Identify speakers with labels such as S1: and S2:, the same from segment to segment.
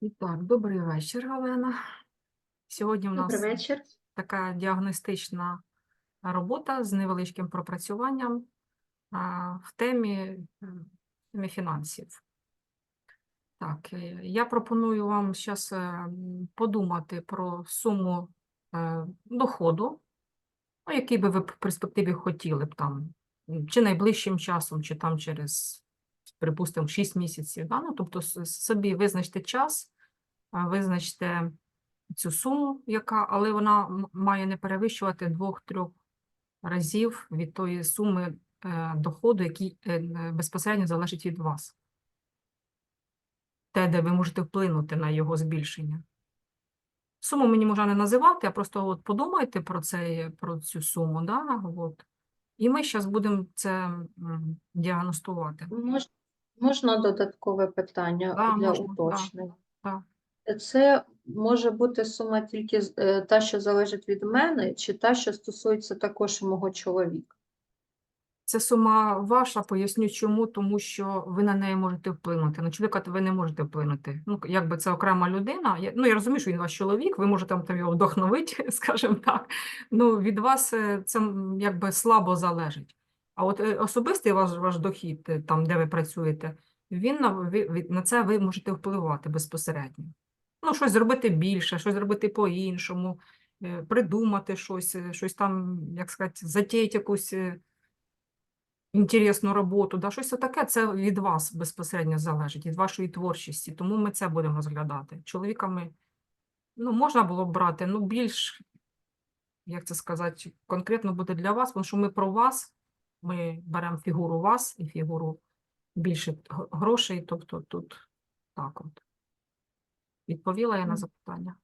S1: І так, добрий вечір, Галина. Сьогодні у
S2: Добрий
S1: нас
S2: вечір.
S1: така діагностична робота з невеличким пропрацюванням в темі, е, темі фінансів. Так, е, я пропоную вам зараз подумати про суму е, доходу, ну, який би ви в перспективі хотіли б там, чи найближчим часом, чи там через, припустимо, 6 місяців. Да? Ну, тобто собі визначте час, визначте цю суму, яка, але вона має не перевищувати двох-трьох разів від тої суми е, доходу, який е, безпосередньо залежить від вас. Те, де ви можете вплинути на його збільшення. Суму мені можна не називати, а просто от подумайте про це, про цю суму, да? от. і ми зараз будемо це діагностувати.
S2: Мож, можна додаткове питання
S1: Да,
S2: для
S1: можна, да.
S2: уточнення? Це може бути сума тільки з- е, та, що залежить від мене, чи та, що стосується також і мого чоловіка?
S1: Це сума ваша, поясню чому, тому що ви на неї можете вплинути. На чоловіка ви не можете вплинути. Ну, якби це окрема людина. Я, ну, я розумію, що він ваш чоловік, ви можете там, там його вдохновити, скажімо так. Ну, від вас е, це м, якби слабо залежить. А от е, особистий ваш, ваш дохід, е, там, де ви працюєте, він на, ви, на це ви можете впливати безпосередньо. Ну, щось зробити більше, щось зробити по-іншому, е, придумати щось, щось там, як сказати, затіяти якусь. інтересну роботу, да, щось таке, це від вас безпосередньо залежить, від вашої творчості, тому ми це будемо розглядати. Чоловіками, ну, можна було б брати, ну, більш, як це сказати, конкретно буде для вас, тому що ми про вас, ми беремо фігуру вас і фігуру більше грошей, тобто тут так от. Відповіла я на запитання?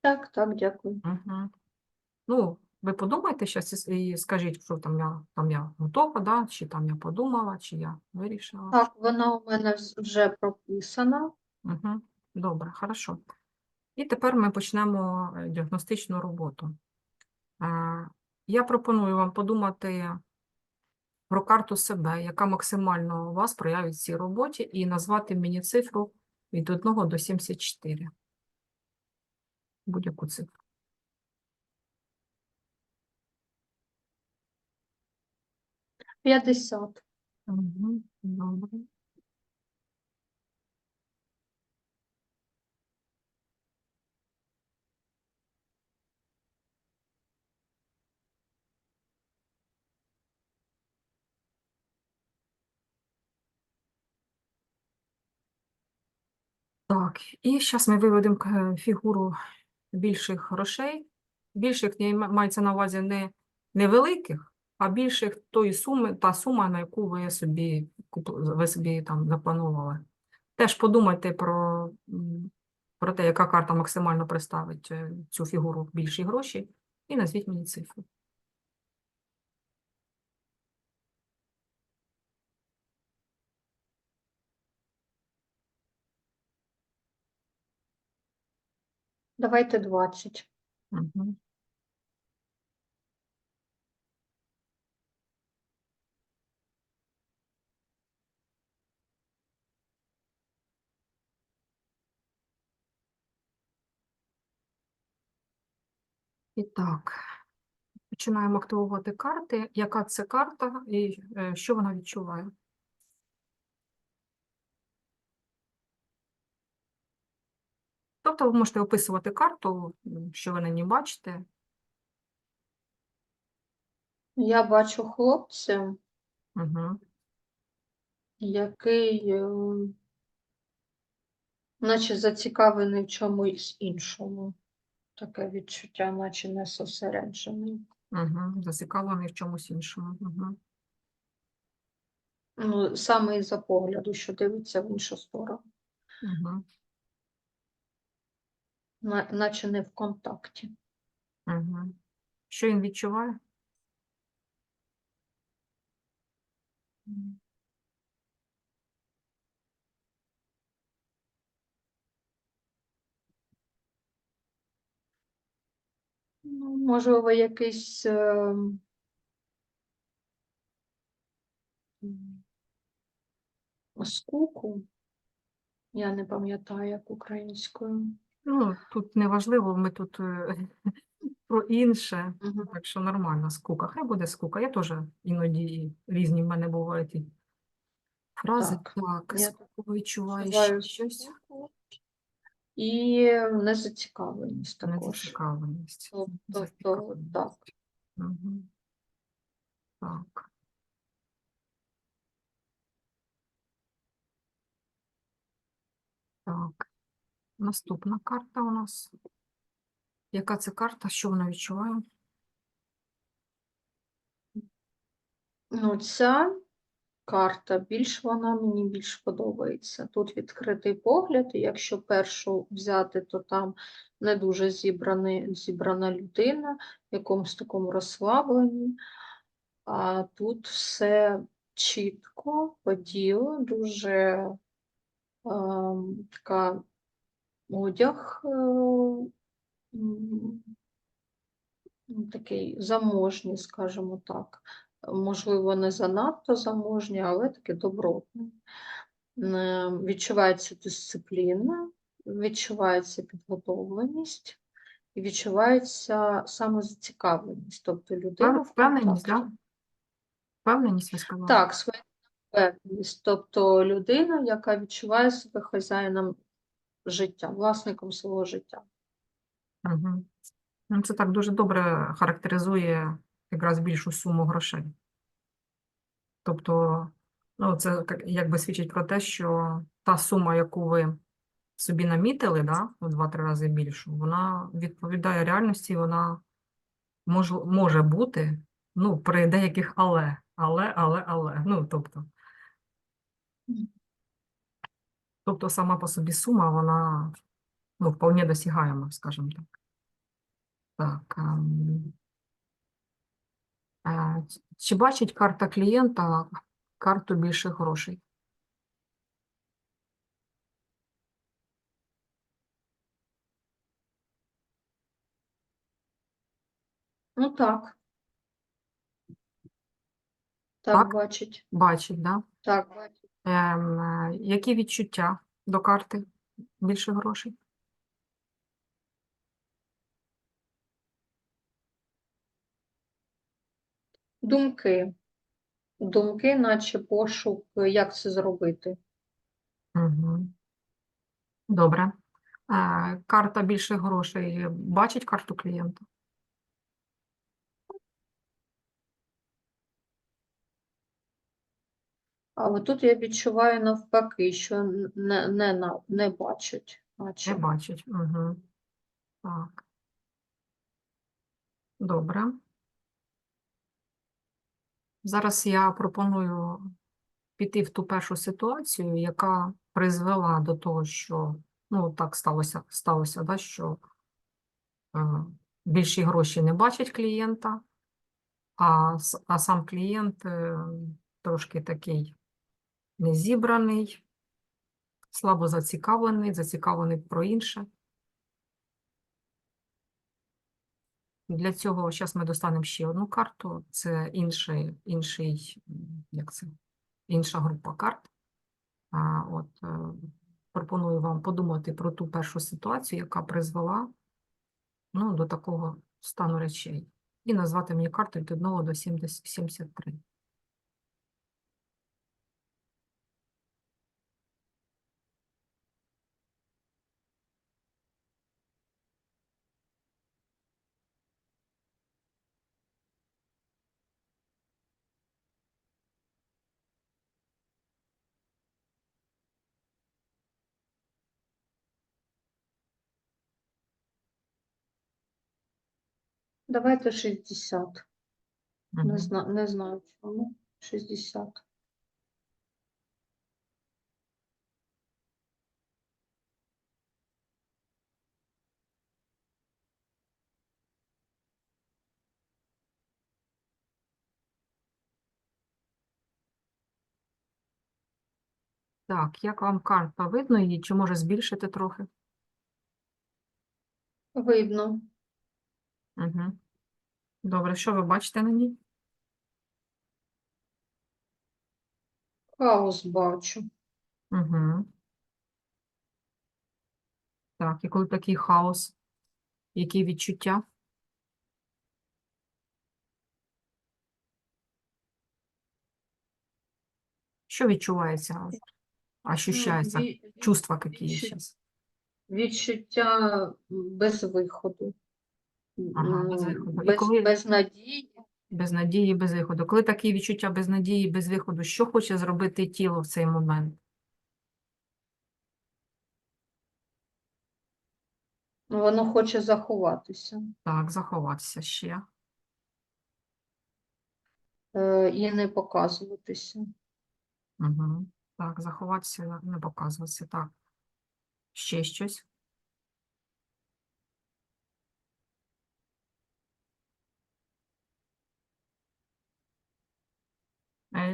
S2: Так, так, дякую.
S1: Угу. Ну, ви подумайте зараз і скажіть, що там я, там я готова, да? чи там я подумала, чи я вирішила.
S2: Так, вона у мене вже прописана.
S1: Угу. Добре, хорошо. І тепер ми почнемо е, діагностичну роботу. Е, Я пропоную вам подумати про карту себе, яка максимально у вас проявить в цій роботі, і назвати мені цифру від 1 до 74. Будь-яку цифру.
S2: П'ятдесят.
S1: Угу. Добре. Так, і зараз ми виведемо фігуру більших грошей. Більших мається на увазі не невеликих, а більших тої суми, та сума, на яку ви собі ви собі там запланували. Теж подумайте про, про те, яка карта максимально представить е, цю фігуру більші гроші, і назвіть мені цифру.
S2: Давайте двадцять.
S1: Угу. І так, починаємо активувати карти. Яка це карта і е, що вона відчуває? Тобто ви можете описувати карту, що ви на ній бачите.
S2: Я бачу хлопця,
S1: Угу.
S2: який е, наче зацікавлений в чомусь іншому. Таке відчуття, наче не зосереджений.
S1: Угу. Зацікавлений в чомусь іншому. Угу.
S2: Ну, саме із-за погляду, що дивиться в іншу сторону,
S1: Угу.
S2: На- наче не в контакті.
S1: Угу. Що він відчуває?
S2: Ну, можливо, якийсь е, скуку, Я не пам'ятаю, як українською.
S1: Ну, тут не важливо, ми тут е, про інше,
S2: Мгм.
S1: так що нормально, скука. Хай буде скука. Я теж іноді різні в мене бувають і фрази.
S2: Так,
S1: Так,
S2: я
S1: скуку відчуваю
S2: Відчуваю
S1: щось.
S2: І незацікавленість також.
S1: Незацікавленість.
S2: Тобто, то,
S1: Зацікавленість.
S2: так.
S1: Мгм. Так. Так. Наступна карта у нас. Яка це карта? Що вона відчуває?
S2: Ну, ця карта більш вона мені більш подобається. Тут відкритий погляд, і якщо першу взяти, то там не дуже зібраний, зібрана людина, в якомусь такому розслабленні. А тут все чітко, по ділу, дуже ем, така одяг е, такий заможній, скажімо так. Можливо, не занадто заможній, але таки добротний. Е, Відчувається дисципліна, відчувається підготовленість і відчувається самозацікавленість. Тобто людина
S1: Впевненість,
S2: контакті.
S1: Впевненість, ви сказали?
S2: Так, своя впевненість. Тобто людина, яка відчуває себе хазяїном життя, власником свого життя.
S1: Угу. Ну, це так дуже добре характеризує якраз більшу суму грошей. Тобто, ну, це як- якби свідчить про те, що та сума, яку ви собі намітили, да, в два-три рази більшу, вона відповідає реальності, вона мож, може бути, ну, при деяких але, але, але, але. Ну, тобто. Тобто сама по собі сума, вона ну, вполне досягаема, скажімо так. Так. ем, е, Чи бачить карта клієнта карту більших грошей?
S2: Ну так. Так,
S1: Так?
S2: бачить.
S1: Бачить, да?
S2: Так, бачить.
S1: Ем, е, які відчуття до карти більших грошей?
S2: Думки. Думки, наче пошук, як це зробити.
S1: Угу. Добре. Е, Карта більших грошей бачить карту клієнта?
S2: Але тут я відчуваю навпаки, що не, не, не бачить,
S1: Не
S2: наче.
S1: бачить. Угу. Так. Добре. Зараз я пропоную піти в ту першу ситуацію, яка призвела до того, що ну так сталося, сталося, да, що е, більші гроші не бачить клієнта, а, а сам клієнт е, трошки такий незібраний, слабо зацікавлений, зацікавлений про інше. Для цього зараз ми достанемо ще одну карту. Це інший, інший, як це, інша група карт. А, от, е, пропоную вам подумати про ту першу ситуацію, яка призвела ну, до такого стану речей. І назвати мені карту від 1 до 70 73.
S2: Давайте 60. Не, зна, не знаю чому. 60.
S1: Так, як вам карта видно її, чи може збільшити трохи?
S2: Видно.
S1: Угу. Добре, що ви бачите на ній?
S2: Хаос бачу.
S1: Угу. Так, і коли такий хаос, які відчуття? Що відчувається? Ощущається? Чувства какие
S2: відчу-
S1: сейчас?
S2: Відчуття без виходу.
S1: Ага, без виходу. І
S2: Без,
S1: коли-
S2: без надії.
S1: Без надії, без виходу. Коли такі відчуття без надії, без виходу, що хоче зробити тіло в цей момент?
S2: Воно хоче заховатися
S1: Так, заховатися ще.
S2: е, і не показуватися.
S1: Угу. Так, заховатися, не показуватися. Так. Ще щось.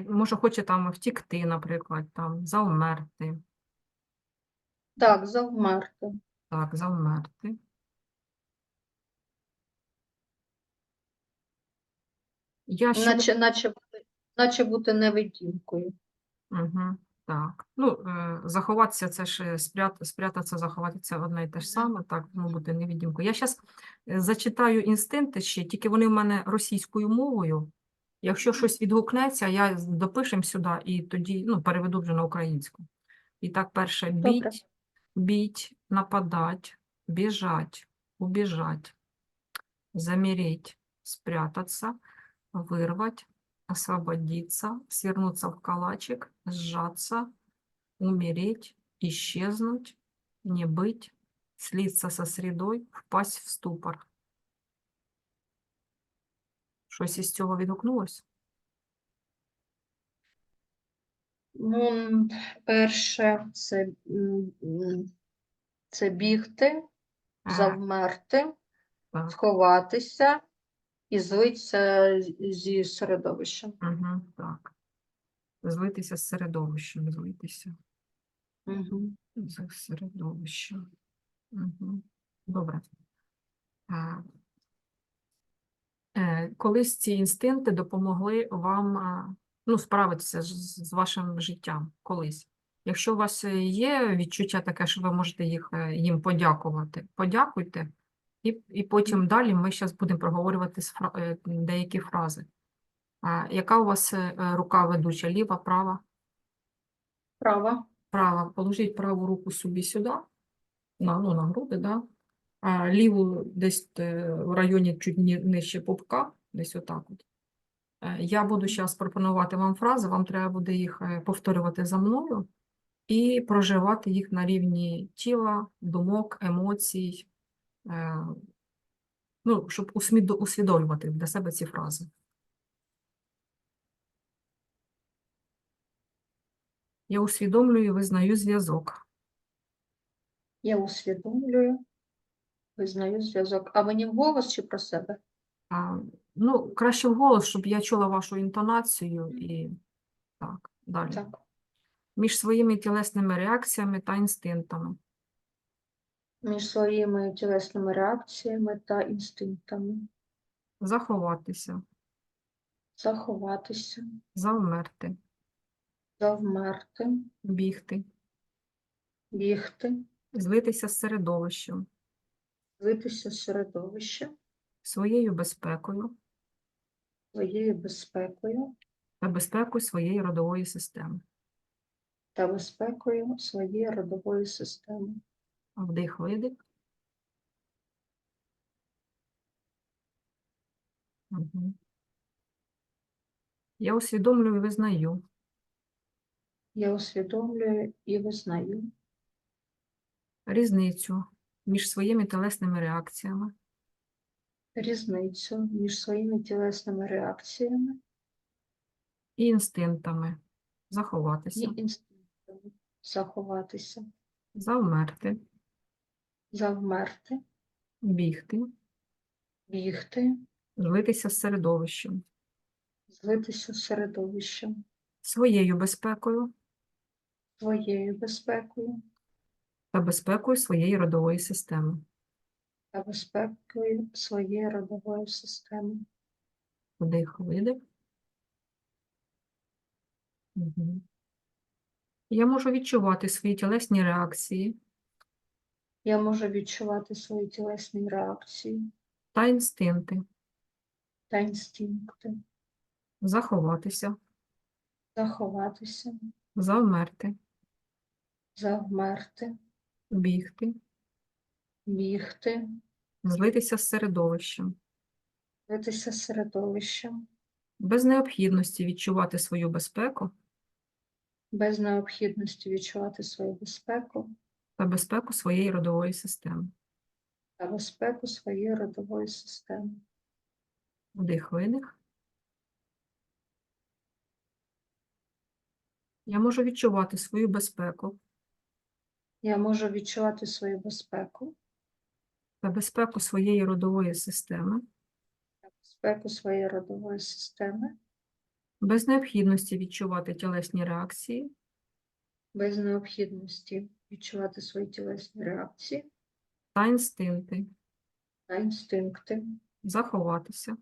S1: Може, хоче там втікти, наприклад, там, завмерти.
S2: Так, завмерти.
S1: Так, завмерти. Я ще
S2: Наче, наче, бути- наче бути невидімкою.
S1: Угу, так. Ну, е, заховатися це ж е, спрят, спрятатися, заховатися одне і те ж саме, так, ну, бути невидимкою. Я зараз зачитаю інстинкти ще, тільки вони в мене російською мовою. Якщо щось відгукнеться, я допишем сюди і тоді ну, переведу вже на українську. І так, перше
S2: Добре.
S1: біть, біть, нападать, біжать, убіжать, замереть, спрятаться, вырвать, освободиться, свернуться в калачик, сжаться, умереть, исчезнуть, не быть, слиться со средой, впасть в ступор. Щось із цього відгукнулось?
S2: Ну, перше, це, це бігти,
S1: Ага,
S2: завмерти,
S1: так.
S2: сховатися і злитися зі середовищем.
S1: Угу, так. Злитися з середовищем, злитися
S2: Мгм.
S1: з середовищем. Угу. Добре. Е, Колись ці інстинкти допомогли вам е, ну, справитися з, вашим життям колись. Якщо у вас е, є відчуття таке, що ви можете їх, е, їм подякувати, подякуйте, і, і потім далі ми зараз будемо проговорювати е, деякі фрази. А, яка у вас е, е, рука ведуча? Ліва, права?
S2: Права.
S1: Права. Положіть праву руку собі сюди, на, ну, на груди, да? А ліву десь е, в районі чуть нижче пупка, десь отак от. Е, Я буду зараз пропонувати вам фрази, вам треба буде їх е, повторювати за мною і проживати їх на рівні тіла, думок, емоцій, ну, щоб усвідомлювати для себе ці фрази. Я усвідомлюю визнаю зв'язок.
S2: Я усвідомлюю, визнаю зв'язок. А мені вголос чи про себе?
S1: А, ну, краще вголос, щоб я чула вашу інтонацію і так, далі.
S2: Так.
S1: Між своїми тілесними реакціями та інстинктами.
S2: Між своїми тілесними реакціями та інстинктами.
S1: Заховатися,
S2: Заховатися,
S1: завмерти,
S2: завмерти,
S1: бігти,
S2: бігти,
S1: злитися з середовищем,
S2: злитися з середовищем,
S1: своєю безпекою
S2: своєю безпекою
S1: та безпекою своєї родової системи.
S2: та безпекою своєї родової системи.
S1: Вдих, видих. Мгм. Я усвідомлюю і визнаю
S2: Я усвідомлюю і визнаю
S1: різницю між своїми тілесними реакціями.
S2: Різницю між своїми тілесними реакціями.
S1: І інстинктами.
S2: і
S1: Заховатися,
S2: інстинктами. Заховатися,
S1: завмерти,
S2: завмерти,
S1: бігти,
S2: бігти,
S1: злитися з середовищем,
S2: злитися з середовищем,
S1: своєю безпекою.
S2: Своєю безпекою
S1: та безпекою своєї родової системи.
S2: та безпекою своєї родової системи.
S1: Вдих, видих. Мгм. Я можу відчувати свої тілесні реакції
S2: Я можу відчувати свої тілесні реакції
S1: та інстинкти,
S2: та інстинкти,
S1: заховатися,
S2: заховатися,
S1: завмерти,
S2: завмерти,
S1: бігти,
S2: бігти,
S1: злитися з середовищем,
S2: битися з середовищем,
S1: без необхідності відчувати свою безпеку.
S2: Без необхідності відчувати свою безпеку.
S1: Та безпеку своєї родової системи.
S2: та безпеку своєї родової системи.
S1: Вдих, видих. Я можу відчувати свою безпеку
S2: Я можу відчувати свою безпеку.
S1: Та безпеку своєї родової системи.
S2: Та безпеку своєї родової системи.
S1: Без необхідності відчувати тілесні реакції.
S2: Без необхідності відчувати свої тілесні реакції.
S1: Та інстинкти,
S2: та інстинкти,
S1: заховатися,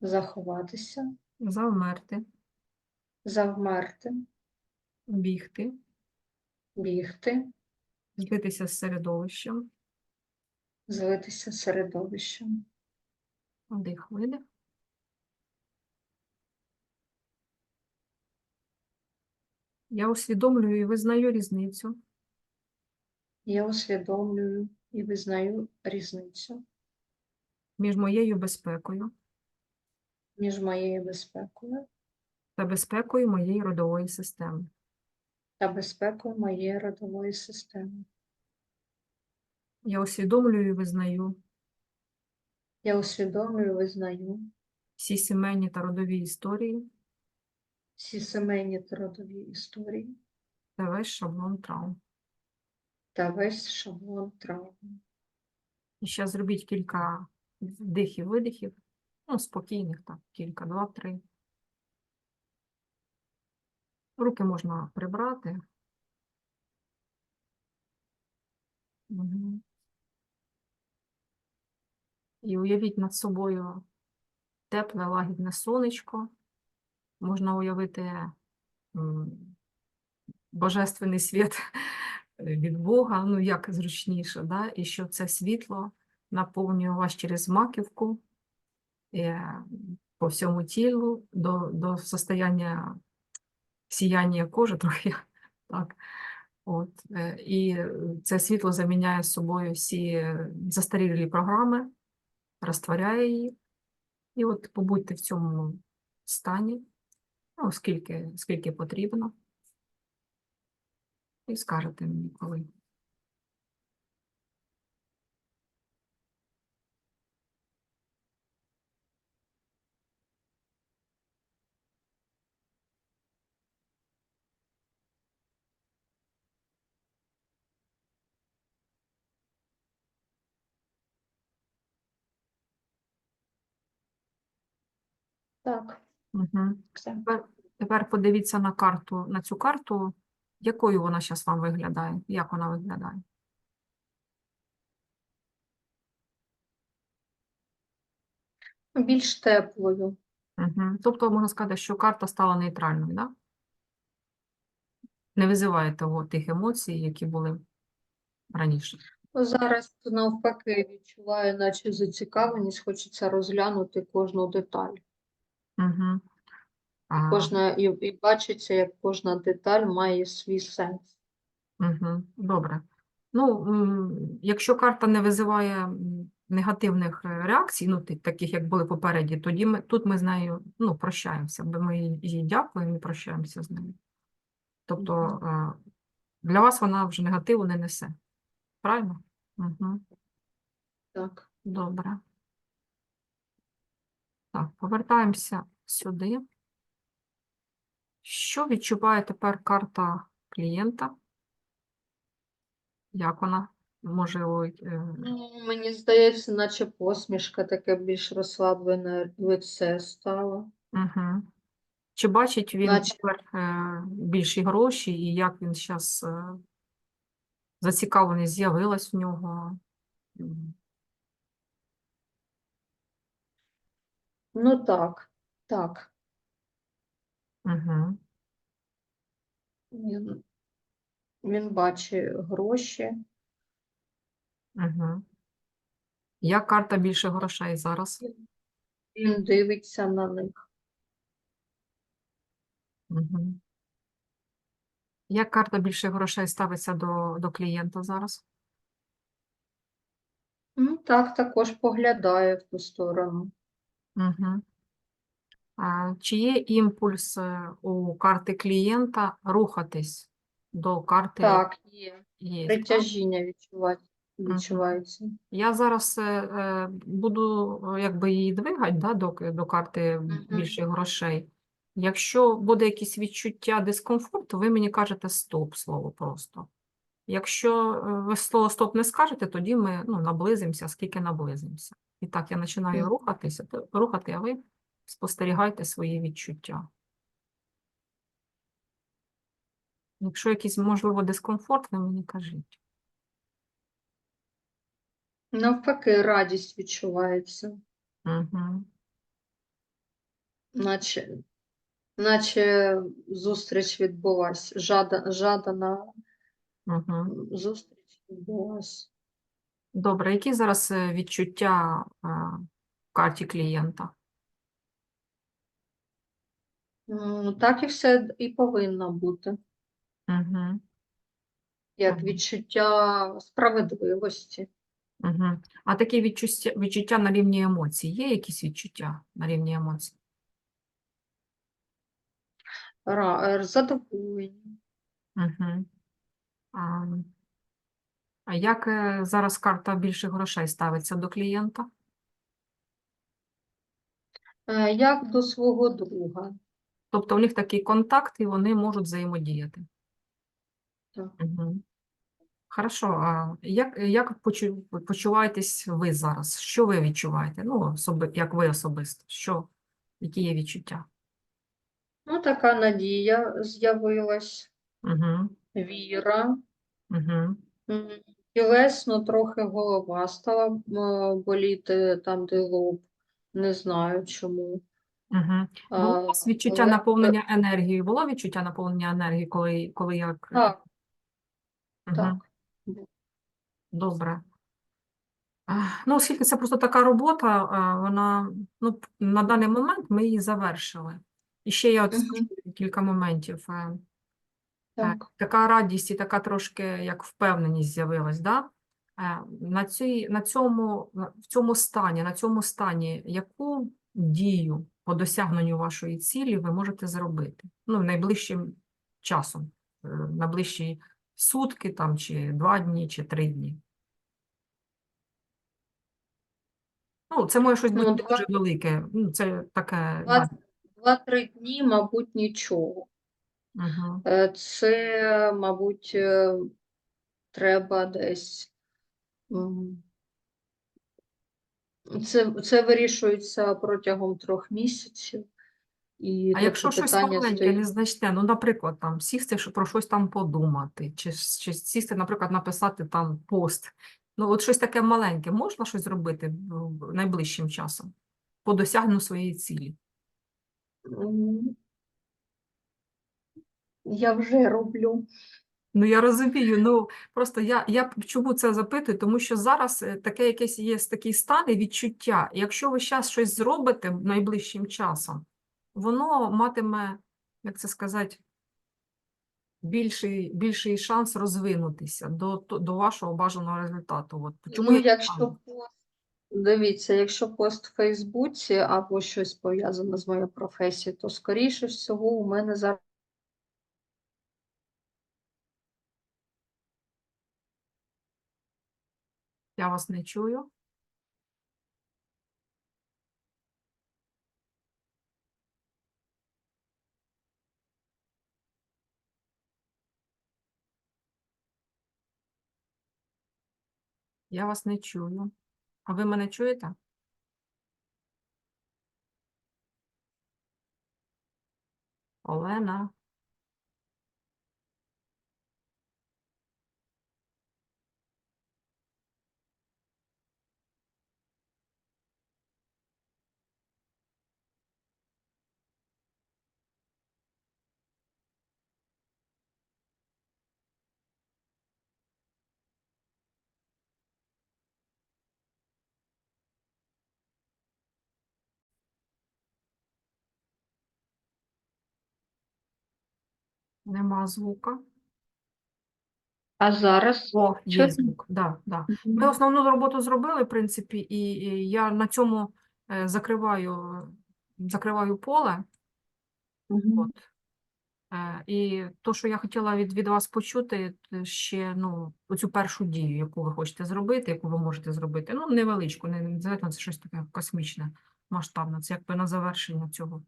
S2: заховатися,
S1: завмерти,
S2: завмерти,
S1: бігти,
S2: бігти,
S1: злитися з середовищем,
S2: злитися з середовищем.
S1: вдих, видих. Я усвідомлюю і визнаю різницю
S2: Я усвідомлюю і визнаю різницю
S1: між моєю безпекою
S2: між моєю безпекою
S1: та безпекою моєї родової системи.
S2: Та безпекою моєї родової системи.
S1: Я усвідомлюю і визнаю
S2: Я усвідомлюю, визнаю
S1: всі сімейні та родові історії
S2: всі сімейні та родові історії
S1: та весь шаблон травм.
S2: та весь шаблон травм.
S1: І ще зробіть кілька вдихів, видихів, ну, спокійних, так, кілька, два, три. Руки можна прибрати. І уявіть над собою тепле, лагідне сонечко. Можна уявити божественний світ від Бога, ну як зручніше, да? і що це світло наповнює вас через маківку е, по всьому тілу до, до состояння сіяння кожи трохи. Так. От, е, і це світло заміняє собою всі застарілі програми, розтворяє їх. І от побудьте в цьому стані, ну, скільки, скільки потрібно. І скажете мені, коли.
S2: Так,
S1: Угу.
S2: все.
S1: Тепер, тепер подивіться на карту, на цю карту, якою вона зараз вам виглядає, як вона виглядає.
S2: Більш теплою.
S1: Угу. Тобто можна сказати, що карта стала нейтральною, да? Не визиває того тих емоцій, які були раніше.
S2: Зараз навпаки відчуваю, наче зацікавленість, хочеться розглянути кожну деталь.
S1: Угу. А,
S2: Кожна, і, і бачиться, як кожна деталь має свій сенс.
S1: угу. Добре. Ну, м, якщо карта не визиває м, негативних е, реакцій, ну, ти- таких, як були попереді, тоді ми, тут ми з нею ну, прощаємося, бо ми їй їй дякуємо і прощаємося з нею. Тобто е, для вас вона вже негативу не несе. Правильно? Угу.
S2: Так.
S1: Добре. Так, повертаємося сюди. Що відчуває тепер карта клієнта? Як вона може ой, е,
S2: Ну, мені здається, наче посмішка таке більш розслаблене лице стало.
S1: Угу. Чи бачить він
S2: Наче-
S1: тепер е, більші гроші і як він зараз е, зацікавленість з'явилась в нього? М,
S2: Ну так, так.
S1: Угу.
S2: Він, він бачить гроші,
S1: Угу. Як карта більше грошей зараз?
S2: Він дивиться на них.
S1: Угу. Як карта більше грошей ставиться до, до клієнта зараз?
S2: Ну, так, також поглядає в ту сторону.
S1: Угу. А, чи є імпульс е, у карти клієнта рухатись до карти?
S2: Так, є.
S1: Є, так?
S2: Притяжіння відчувати, відчувається.
S1: Я зараз е, е, буду е, якби її двигати да, до, к- до карти більше грошей. Якщо буде якісь відчуття дискомфорту, ви мені кажете стоп слово просто. Якщо е, ви слово стоп не скажете, тоді ми ну, наблизимося, скільки наблизимося. І так, я починаю рухатися, рухати, а ви спостерігайте свої відчуття. Якщо якийсь, можливо, дискомфорт, ви мені кажіть.
S2: Навпаки, радість відчувається,
S1: Угу.
S2: наче, наче зустріч відбулась, жада, жадана
S1: Угу.
S2: зустріч відбулась.
S1: Добре, які зараз е, відчуття е, в карті клієнта?
S2: М, Так і все і повинно бути,
S1: Угу.
S2: як
S1: Мгм.
S2: відчуття справедливості.
S1: Угу. А такі відчуття, відчуття на рівні емоцій? Є якісь відчуття на рівні емоцій?
S2: ра- е, Задоволення.
S1: Угу. А, як е, зараз карта більше грошей ставиться до клієнта?
S2: Е, Як до свого друга.
S1: Тобто у них такий контакт і вони можуть взаємодіяти.
S2: Так.
S1: Угу. Хорошо, а як, як почуваєтесь ви зараз? Що ви відчуваєте? Ну, особи, як ви особисто, що, які є відчуття?
S2: Ну, така надія з'явилась,
S1: Угу.
S2: Віра.
S1: Угу.
S2: Тілесно трохи голова стала боліти там, де лоб. Не знаю чому.
S1: Угу. Було у вас відчуття
S2: але-
S1: наповнення енергією? Було відчуття наповнення енергії, коли, коли як?
S2: Так,
S1: Мгм.
S2: так.
S1: Добре. Ну, оскільки це просто така робота, е, вона, ну, на даний момент ми її завершили. І ще я от скажу кілька моментів.
S2: Так.
S1: Така радість і така трошки як впевненість з'явилась, да? Е, На цій, на цьому, в цьому стані, на цьому стані, яку дію по досягненню вашої цілі ви можете зробити? Ну, найближчим часом, е, на ближчі сутки там, чи два дні, чи три дні. Ну, це може щось
S2: Ну,
S1: бути
S2: два-
S1: дуже велике. Ну, це таке.
S2: Два- Два-три дні, мабуть, нічого.
S1: Угу.
S2: Це, мабуть, е, треба десь. Це, це вирішується протягом трьох місяців. І
S1: А якщо щось маленьке,
S2: стоїть.
S1: незначне, ну, наприклад, там сісти про щось там подумати, чи, чи сісти, наприклад, написати там пост. Ну, от щось таке маленьке, можна щось зробити найближчим часом по досягненню своєї цілі?
S2: Я вже роблю.
S1: Ну, я розумію, ну просто я, я чому це запитую, тому що зараз е, таке якесь є такий стан і відчуття. Якщо ви зараз щось зробите найближчим часом, воно матиме, як це сказати, більший, більший шанс розвинутися до, до вашого бажаного результату. От чому
S2: Ну,
S1: я
S2: якщо пост, дивіться, якщо пост в Фейсбуці або щось пов'язане з моєю професією, то скоріше всього у мене зараз
S1: Я вас не чую. Я вас не чую. А ви мене чуєте? Олена? Нема звука.
S2: А зараз
S1: О, є звук. Да, да. Ми основну роботу зробили, в принципі, і, і я на цьому е, закриваю, закриваю поле.
S2: Мгм.
S1: От. Е, І то, що я хотіла від, від вас почути, е, ще ну, оцю першу дію, яку ви хочете зробити, яку ви можете зробити. Ну, невеличку, не не обов'язково це щось таке космічне, масштабне. Це якби на завершення цього.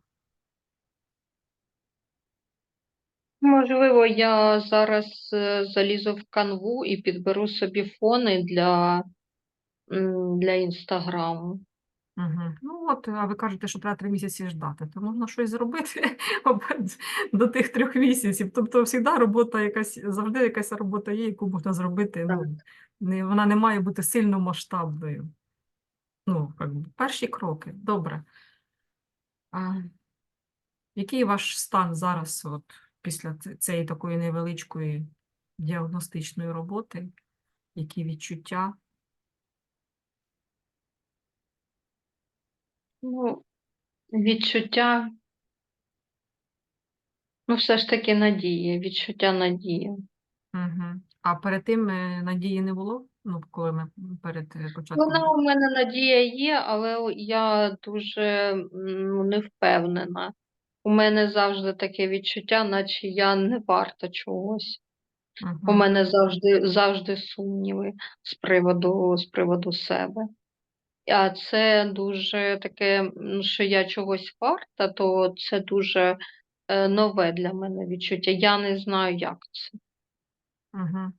S2: Можливо, я зараз е, залізу в канву і підберу собі фони для, для інстаграму.
S1: Угу. Ну от, а ви кажете, що треба три місяці ждати, то можна щось зробити до тих трьох місяців. Тобто, завжди робота якась, завжди якась робота є, яку можна зробити.
S2: Так.
S1: Ну, не, вона не має бути сильно масштабною. Ну, як би, перші кроки. Добре. А, який ваш стан зараз, от, після цієї такої невеличкої діагностичної роботи? Які відчуття?
S2: Ну, відчуття, ну, все ж таки надія, відчуття надії.
S1: Угу. А перед тим е, надії не було? Ну, коли ми перед е, початком.
S2: Вона у мене надія є, але я дуже ну, не впевнена. У мене завжди таке відчуття, наче я не варта чогось. У мене завжди, завжди сумніви з приводу, з приводу себе. А це дуже таке, що я чогось варта, то це дуже е, нове для мене відчуття. Я не знаю, як це.
S1: Мгм.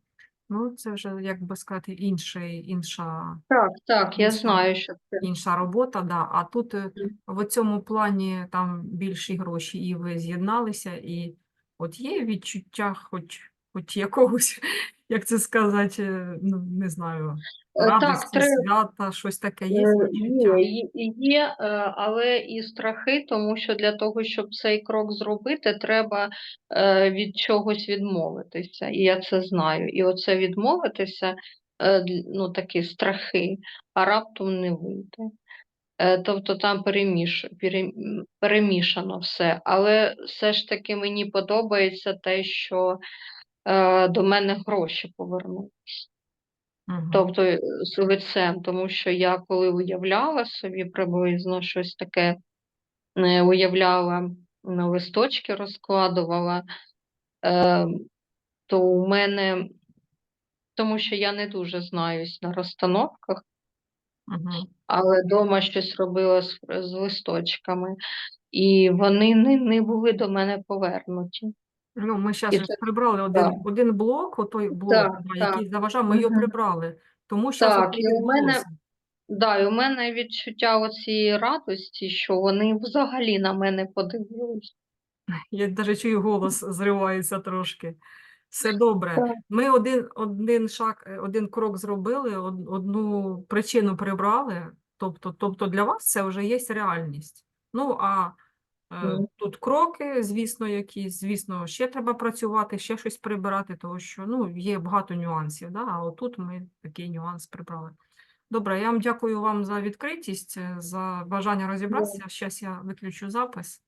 S1: Ну, це вже, як би сказати, інший, інша,
S2: Так, так, я знаю, що це.
S1: інша робота, да. А тут е, в цьому плані там більші гроші, і ви з'єдналися, і от є відчуття хоч, хоч якогось, як це сказати, е, ну, не знаю,
S2: Е, Так,
S1: радості, свята, щось таке є
S2: Е. Є, є, є, але і страхи, тому що для того, щоб цей крок зробити, треба від чогось відмовитися. І я це знаю. І оце відмовитися, ну такі страхи, а раптом не вийде. Тобто там переміш, пере- перемішано все. Але все ж таки мені подобається те, що до мене гроші повернуть.
S1: Мгм.
S2: Тобто е, з лицем, тому що я коли уявляла собі приблизно щось таке, е, уявляла на листочки, розкладувала, е, то у мене, тому що я не дуже знаюсь на розстановках,
S1: Мгм.
S2: але вдома щось робила з, з листочками, і вони не, не були до мене повернуті.
S1: Ну, ми зараз
S2: це
S1: прибрали один, один блок, отой блок,
S2: Так,
S1: да,
S2: так.
S1: який заважав, ми його прибрали. Тому зараз
S2: Так, і у мене. Да, і у мене відчуття оцієї радості, що вони взагалі на мене подивились.
S1: Я навіть чую, голос зривається трошки. Все добре. Ми один, один шаг, е, один крок зробили, одну причину прибрали. Тобто, тобто для вас це вже є реальність. Ну, а. Тут кроки, звісно, якісь, звісно, ще треба працювати, ще щось прибирати, тому що ну, є багато нюансів. Да? А отут ми такий нюанс прибрали. Добре, я вам дякую вам за відкритість, е, за бажання розібратися. Зараз я виключу запис.